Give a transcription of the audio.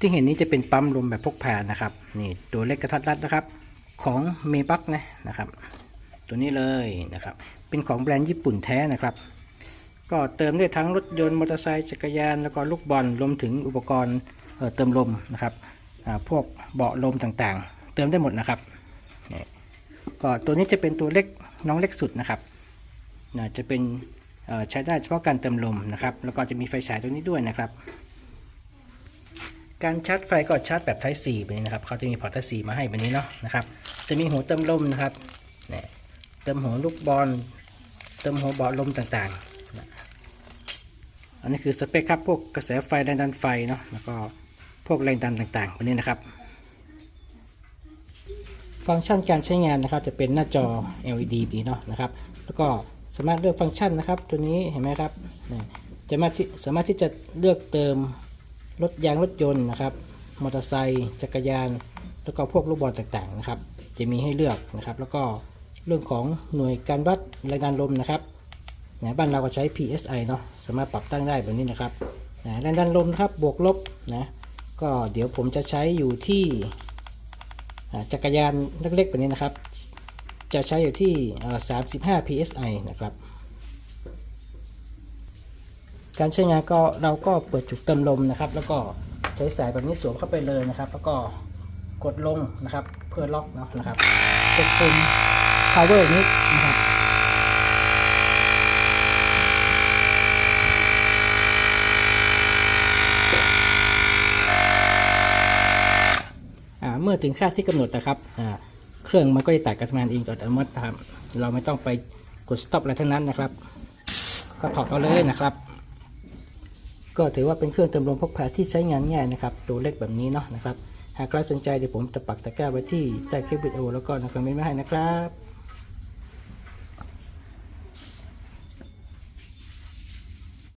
ที่เห็นนี้จะเป็นปั๊มลมแบบพกพานะครับนี่ตัวเล็กกระทัดรัดนะครับ ของเมบักนะนะครับ ตัวนี้เลยนะครับ เป็นของแบรนด์ญี่ปุ่นแท้นะครับ ก็เติมได้ทั้งรถยนต์มอเตอร์ไซค์จักรยานแล้วก็ลูกบอลรวมถึงอุปกรณ์เเติมลมนะครับพวกเบาะลมต่างๆ เติมได้หมดนะครับก็ตัวนี้จะเป็นตัวเล็กน้องเล็กสุดนะครับจะเป็นใช้ได้เฉพาะการเติมลมนะครับ แล้วก็จะมีไฟฉายตัวนี้ด้วยนะครับ การชาร์จไฟก็ชาร์จแบบ Type C แบบนี้นะครับเขาจะมีพอร์ต Type C มาให้แบบนี้เนาะนะครับ จะมีหัวเติมลมนะครับเนี่ยเติมหัวลูกบอล เติมหัวเบาะลมต่างๆ อันนี้คือสเปคครับพวกกระแสไฟแรงดันไฟเนาะแล้วก็พวกแรงดันต่างๆแบบนี้นะครับ ฟังก์ชันการใช้งานนะครับ จะเป็นหน้าจอ LED นี้เนาะนะครับ แล้วก็สามารถเลือกฟังก์ชันนะครับ ตัวนี้เห็นไหมครับจะสามารถที่จะเลือกเติม รถยางรถยนต์นะครับ มอเตอร์ไซค์จักรยาน แล้วก็พวกลูกบอลต่างๆนะครับ จะมีให้เลือกนะครับ แล้วก็เรื่องของหน่วยการวัดแรงดันลมนะครับนะบ้านเราก็ใช้ PSI เนาะสามารถปรับตั้งได้แบบนี้นะครับนะแรงดันลมนะครับบวกลบนะก็เดี๋ยวผมจะใช้อยู่ที่จักรยานเล็กๆแบบนี้นะครับ จะใช้อยู่ที่ 35 psi นะครับ การใช้งานก็เราก็เปิดจุดเติมลมนะครับ แล้วก็ใช้สายแบบนี้สวมเข้าไปเลยนะครับ แล้วก็กดลงนะครับ เพื่อล็อกเนาะนะครับกดปุ่ม power นี้นะครับเมื่อถึงค่าที่กำหนดนะครับเครื่องมันก็จะตัดการทำงานเองโดยอัตโนมัตินะครับเราไม่ต้องไปกด stop อะไรทั้งนั้นนะครับ ก็ถอดเอาเลยนะครับ ก็ถือว่าเป็นเครื่องเติมลมพกพาที่ใช้งานง่ายนะครับ ตัวเล็กแบบนี้เนาะนะครับ หากใครสนใจเดี๋ยวผมจะปักตะกร้าไว้ที่ใต้คลิปวิดีโอแล้วก็ในคอมเมนต์ไว้ให้นะครับ